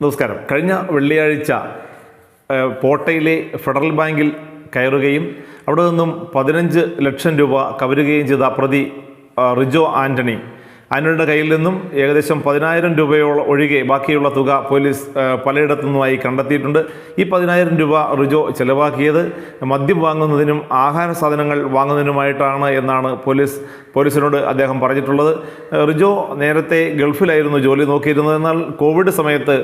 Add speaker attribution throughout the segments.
Speaker 1: നമസ്കാരം. കഴിഞ്ഞ വെള്ളിയാഴ്ച പോട്ടയിലെ ഫെഡറൽ ബാങ്കിൽ കയറുകയും അവിടെ നിന്നും പതിനഞ്ച് ലക്ഷം രൂപ കവരുകയും ചെയ്ത പ്രതി റിജോ ആന്റണി ആന്റണിയുടെ കയ്യിൽ നിന്നും ഏകദേശം പതിനായിരം രൂപയോളം ഒഴികെ ബാക്കിയുള്ള തുക പോലീസ് പലയിടത്തു നിന്നുമായി കണ്ടെത്തിയിട്ടുണ്ട്. ഈ പതിനായിരം രൂപ റിജോ ചെലവാക്കിയത് മദ്യം വാങ്ങുന്നതിനും ആഹാര സാധനങ്ങൾ വാങ്ങുന്നതിനുമായിട്ടാണ് എന്നാണ് പോലീസ് പോലീസിനോട് അദ്ദേഹം പറഞ്ഞിട്ടുള്ളത്. റിജോ നേരത്തെ ഗൾഫിലായിരുന്നു ജോലി നോക്കിയിരുന്നത്. എന്നാൽ കോവിഡ് സമയത്ത്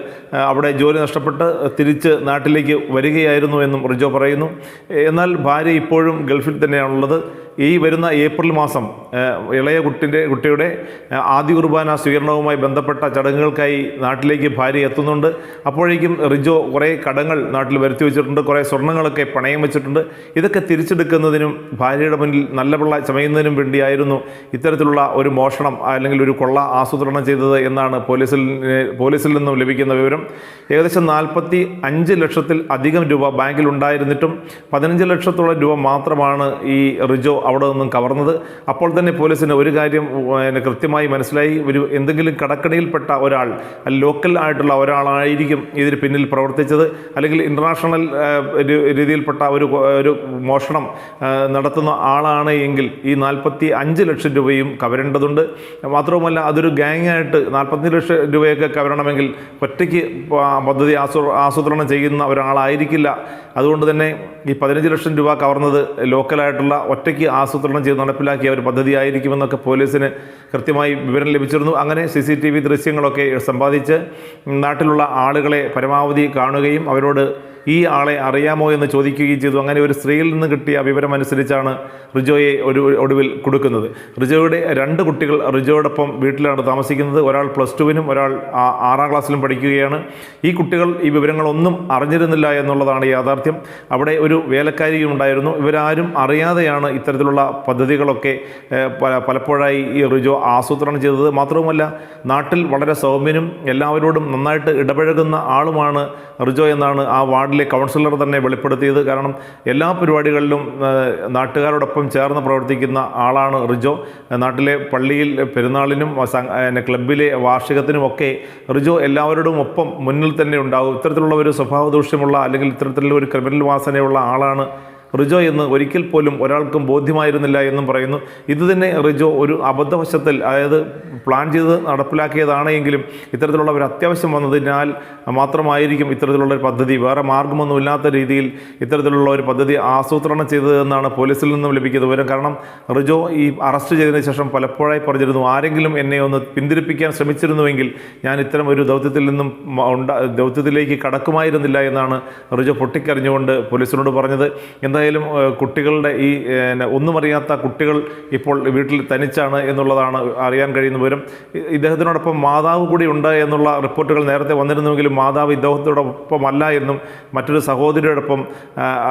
Speaker 1: അവിടെ ജോലി നഷ്ടപ്പെട്ട് തിരിച്ച് നാട്ടിലേക്ക് വരികയായിരുന്നു എന്നും റിജോ പറയുന്നു. എന്നാൽ ഭാര്യ ഇപ്പോഴും ഗൾഫിൽ തന്നെയാണുള്ളത്. ഈ വരുന്ന ഏപ്രിൽ മാസം ഇളയ കുട്ടിന്റെ കുട്ടിയുടെ ആദ്യ കുർബാന സ്വീകരണവുമായി ബന്ധപ്പെട്ട ചടങ്ങുകൾക്കായി നാട്ടിലേക്ക് ഭാര്യ എത്തുന്നുണ്ട്. അപ്പോഴേക്കും റിജോ കുറേ കടങ്ങൾ നാട്ടിൽ വരുത്തി വെച്ചിട്ടുണ്ട്. കുറേ സ്വർണങ്ങളൊക്കെ പണയം വെച്ചിട്ടുണ്ട്. ഇതൊക്കെ തിരിച്ചെടുക്കുന്നതിനും ഭാര്യയുടെ മുന്നിൽ നല്ല പിള്ള ചമയുന്നതിനും വേണ്ടിയായിരുന്നു ഇത്തരത്തിലുള്ള ഒരു മോഷണം അല്ലെങ്കിൽ ഒരു കൊള്ള ആസൂത്രണം ചെയ്തത് എന്നാണ് പോലീസിൽ പോലീസിൽ നിന്നും ലഭിക്കുന്ന വിവരം. ഏകദേശം നാൽപ്പത്തി അഞ്ച് ലക്ഷത്തിൽ അധികം രൂപ ബാങ്കിൽ ഉണ്ടായിരുന്നിട്ടും പതിനഞ്ച് ലക്ഷത്തോളം രൂപ മാത്രമാണ് ഈ റിജോ അവിടെ നിന്നും കവർന്നത്. അപ്പോൾ തന്നെ പോലീസിന് ഒരു കാര്യം പിന്നെ കൃത്യമായി മനസ്സിലായി. ഒരു എന്തെങ്കിലും കടക്കണിയിൽപ്പെട്ട ഒരാൾ ലോക്കൽ ആയിട്ടുള്ള ഒരാളായിരിക്കും ഇതിന് പിന്നിൽ പ്രവർത്തിച്ചത്. അല്ലെങ്കിൽ ഇന്റർനാഷണൽ രീതിയിൽപ്പെട്ട ഒരു ഒരു മോഷണം നടത്തുന്ന ആളാണ് എങ്കിൽ ഈ നാൽപ്പത്തി അഞ്ച് ലക്ഷം രൂപയും കവരേണ്ടതുണ്ട്. മാത്രവുമല്ല അതൊരു ഗ്യാങ്ങായിട്ട് നാൽപ്പത്തി ലക്ഷം രൂപയൊക്കെ കവരണമെങ്കിൽ ഒറ്റയ്ക്ക് പദ്ധതി ആസൂ ആസൂത്രണം ചെയ്യുന്ന ഒരാളായിരിക്കില്ല. അതുകൊണ്ട് തന്നെ ഈ പതിനഞ്ച് ലക്ഷം രൂപ കവർന്നത് ലോക്കലായിട്ടുള്ള ഒറ്റയ്ക്ക് ആസൂത്രണം ചെയ്ത് നടപ്പിലാക്കിയ ഒരു പദ്ധതി ആയിരിക്കുമെന്നൊക്കെ പോലീസിന് കൃത്യമായി വിവരം ലഭിച്ചിരുന്നു. അങ്ങനെ സി സി ടി വി ദൃശ്യങ്ങളൊക്കെ സമ്പാദിച്ച് നാട്ടിലുള്ള ആളുകളെ പരമാവധി കാണുകയും അവരോട് ഈ ആളെ അറിയാമോ എന്ന് ചോദിക്കുകയും ചെയ്തു. അങ്ങനെ ഒരു സ്ത്രീയിൽ നിന്ന് കിട്ടിയ വിവരം വിവരമനുസരിച്ചാണ് റിജോയെ ഒരു ഒടുവിൽ കൊടുക്കുന്നത്. റിജോയുടെ രണ്ട് കുട്ടികൾ റിജോയോടൊപ്പം വീട്ടിലാണ് താമസിക്കുന്നത്. ഒരാൾ പ്ലസ് ടുവിനും ഒരാൾ ആറാം ക്ലാസ്സിലും പഠിക്കുകയാണ്. ഈ കുട്ടികൾ ഈ വിവരങ്ങളൊന്നും അറിഞ്ഞിരുന്നില്ല എന്നുള്ളതാണ് യാഥാർത്ഥ്യം. അവിടെ ഒരു വേലക്കാരിയും ഉണ്ടായിരുന്നു. ഇവരാരും അറിയാതെയാണ് ഇത്തരത്തിലുള്ള പദ്ധതികളൊക്കെ പലപ്പോഴായി ഈ റിജോ ആസൂത്രണം ചെയ്തത്. മാത്രവുമല്ല നാട്ടിൽ വളരെ സൗമ്യനും എല്ലാവരോടും നന്നായിട്ട് ഇടപഴകുന്ന ആളുമാണ് റിജോ എന്നാണ് ആ വാർഡിലെ കൗൺസിലർ തന്നെ വെളിപ്പെടുത്തിയത്. കാരണം എല്ലാ പരിപാടികളിലും നാട്ടുകാരോടൊപ്പം ചേർന്ന് പ്രവർത്തിക്കുന്ന ആളാണ് റിജോ. നാട്ടിലെ പള്ളിയിൽ പെരുന്നാളിനും ക്ലബിലെ വാർഷികത്തിനുമൊക്കെ റിജോ എല്ലാവരോടും ഒപ്പം മുന്നിൽ തന്നെ ഉണ്ടാകും. ഇത്തരത്തിലുള്ള ഒരു സ്വഭാവ ദൂഷ്യമുള്ള അല്ലെങ്കിൽ ഇത്തരത്തിലുള്ള ഒരു ക്രിമിനൽ വാസനയുള്ള ആളാണ് റിജോ എന്ന് ഒരിക്കൽ പോലും ഒരാൾക്കും ബോധ്യമായിരുന്നില്ല എന്നും പറയുന്നു. ഇത് തന്നെ റിജോ ഒരു അബദ്ധവശത്തിൽ അതായത് പ്ലാൻ ചെയ്ത് നടപ്പിലാക്കിയതാണ് എങ്കിലും ഇത്തരത്തിലുള്ള ഒരു അത്യാവശ്യം വന്നതിനാൽ മാത്രമായിരിക്കും ഇത്തരത്തിലുള്ള ഒരു പദ്ധതി. വേറെ മാർഗമൊന്നുമില്ലാത്ത രീതിയിൽ ഇത്തരത്തിലുള്ള ഒരു പദ്ധതി ആസൂത്രണം ചെയ്തതെന്നാണ് പോലീസിൽ നിന്നും ലഭിക്കുന്ന വിവരം. കാരണം റിജോ ഈ അറസ്റ്റ് ചെയ്തതിന് ശേഷം പലപ്പോഴായി പറഞ്ഞിരുന്നു ആരെങ്കിലും എന്നെ ഒന്ന് പിന്തിരിപ്പിക്കാൻ ശ്രമിച്ചിരുന്നുവെങ്കിൽ ഞാൻ ഇത്തരം ഒരു ദൗത്യത്തിൽ നിന്നും ദൗത്യത്തിലേക്ക് കടക്കുമായിരുന്നില്ല എന്നാണ് റിജോ പൊട്ടിക്കറിഞ്ഞുകൊണ്ട് പോലീസിനോട് പറഞ്ഞത്. എന്തായാലും ഏഹ്, കുട്ടികളുടെ ഈ ഒന്നും അറിയാത്ത കുട്ടികൾ ഇപ്പോൾ വീട്ടിൽ തനിച്ചാണ് എന്നുള്ളതാണ് അറിയാൻ കഴിയുന്ന വിവരം. ഇദ്ദേഹത്തിനോടൊപ്പം മാതാവ് കൂടി ഉണ്ട് എന്നുള്ള റിപ്പോർട്ടുകൾ നേരത്തെ വന്നിരുന്നുവെങ്കിലും മാതാവ് ഇദ്ദേഹത്തോടൊപ്പം അല്ല എന്നും മറ്റൊരു സഹോദരിയോടൊപ്പം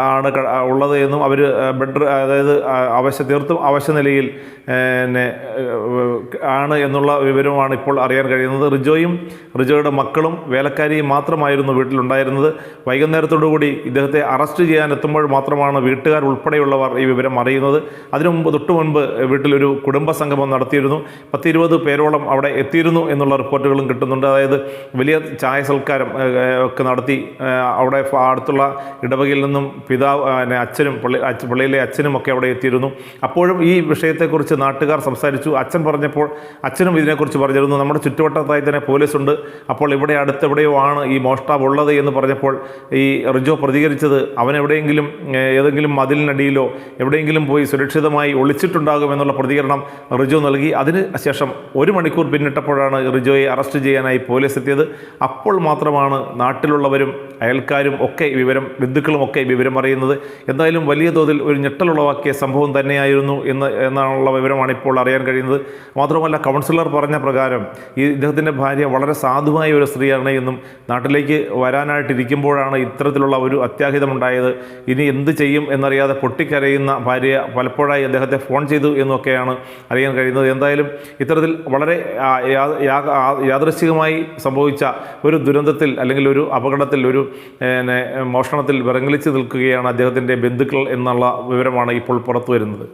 Speaker 1: ആണ് ഉള്ളത് എന്നും അവർ ബെഡ് അതായത് അവശ്യ അവശ തീർത്തും അവശ നിലയിൽ ആണ് എന്നുള്ള വിവരമാണ് ഇപ്പോൾ അറിയാൻ കഴിയുന്നത്. റിജോയും റിജോയുടെ മക്കളും വേലക്കാരിയും മാത്രമായിരുന്നു വീട്ടിലുണ്ടായിരുന്നത്. വൈകുന്നേരത്തോടുകൂടി ഇദ്ദേഹത്തെ അറസ്റ്റ് ചെയ്യാൻ എത്തുമ്പോൾ മാത്രമാണ് വീട്ടുകാർ ഉൾപ്പെടെയുള്ളവർ ഈ വിവരം അറിയുന്നത്. അതിനു മുമ്പ് തൊട്ടു മുൻപ് വീട്ടിലൊരു കുടുംബ സംഗമം നടത്തിയിരുന്നു. പത്തിരുപത് പേരോളം അവിടെ എത്തിയിരുന്നു എന്നുള്ള റിപ്പോർട്ടുകളും കിട്ടുന്നുണ്ട്. അതായത് വലിയ ചായ സൽക്കാരം ഒക്കെ നടത്തി അവിടെ അടുത്തുള്ള ഇടവകയിൽ നിന്നും പിതാവ് അച്ഛനും പള്ളി പള്ളിയിലെ അച്ഛനും ഒക്കെ അവിടെ എത്തിയിരുന്നു. അപ്പോഴും ഈ വിഷയത്തെക്കുറിച്ച് നാട്ടുകാർ സംസാരിച്ചു. അച്ഛൻ പറഞ്ഞപ്പോൾ അച്ഛനും ഇതിനെക്കുറിച്ച് പറഞ്ഞിരുന്നു. നമ്മുടെ ചുറ്റുവട്ടത്തായി തന്നെ പോലീസുണ്ട്. അപ്പോൾ ഇവിടെ അടുത്തെവിടെയോ ആണ് ഈ മോഷ്ടാവ് ഉള്ളത്? എന്ന് പറഞ്ഞപ്പോൾ ഈ റിജോ പ്രതികരിച്ചത് അവൻ എവിടെയെങ്കിലും ഏഹ്, ഏതെങ്കിലും മതിലിനടിയിലോ എവിടെയെങ്കിലും പോയി സുരക്ഷിതമായി ഒളിച്ചിട്ടുണ്ടാകുമെന്നുള്ള പ്രതികരണം റിജോ നൽകി. അതിന് ശേഷം ഒരു മണിക്കൂർ പിന്നിട്ടപ്പോഴാണ് റിജോയെ അറസ്റ്റ് ചെയ്യാനായി പോലീസ് എത്തിയത്. അപ്പോൾ മാത്രമാണ് നാട്ടിലുള്ളവരും അയൽക്കാരും ഒക്കെ വിവരം ബന്ധുക്കളും ഒക്കെ വിവരം അറിയുന്നത്. എന്തായാലും വലിയ തോതിൽ ഒരു ഞെട്ടലുളവാക്കിയ സംഭവം തന്നെയായിരുന്നു എന്ന് എന്നാണുള്ള വിവരമാണ് ഇപ്പോൾ അറിയാൻ കഴിയുന്നത്. മാത്രമല്ല കൗൺസിലർ പറഞ്ഞ പ്രകാരം ഈ ഇദ്ദേഹത്തിന്റെ ഭാര്യ വളരെ സാധുവായ ഒരു സ്ത്രീയാണ് എന്നും നാട്ടിലേക്ക് വരാനായിട്ടിരിക്കുമ്പോഴാണ് ഇത്തരത്തിലുള്ള ഒരു അത്യാഹിതമുണ്ടായത്. ഇനി എന്ത് ചെയ്യും? എന്നറിയാതെ പൊട്ടിക്കരയുന്ന ഭാര്യ പലപ്പോഴായി അദ്ദേഹത്തെ ഫോൺ ചെയ്തു എന്നൊക്കെയാണ് അറിയാൻ കഴിയുന്നത്. എന്തായാലും ഇത്തരത്തിൽ വളരെ യാദൃശ്ചികമായി സംഭവിച്ച ഒരു ദുരന്തത്തിൽ അല്ലെങ്കിൽ ഒരു അപകടത്തിൽ ഒരു മോഷണത്തിൽ വിറങ്ങലിച്ച് നിൽക്കുകയാണ് അദ്ദേഹത്തിന്റെ ബന്ധുക്കൾ എന്നുള്ള വിവരമാണ് ഇപ്പോൾ പുറത്തു വരുന്നത്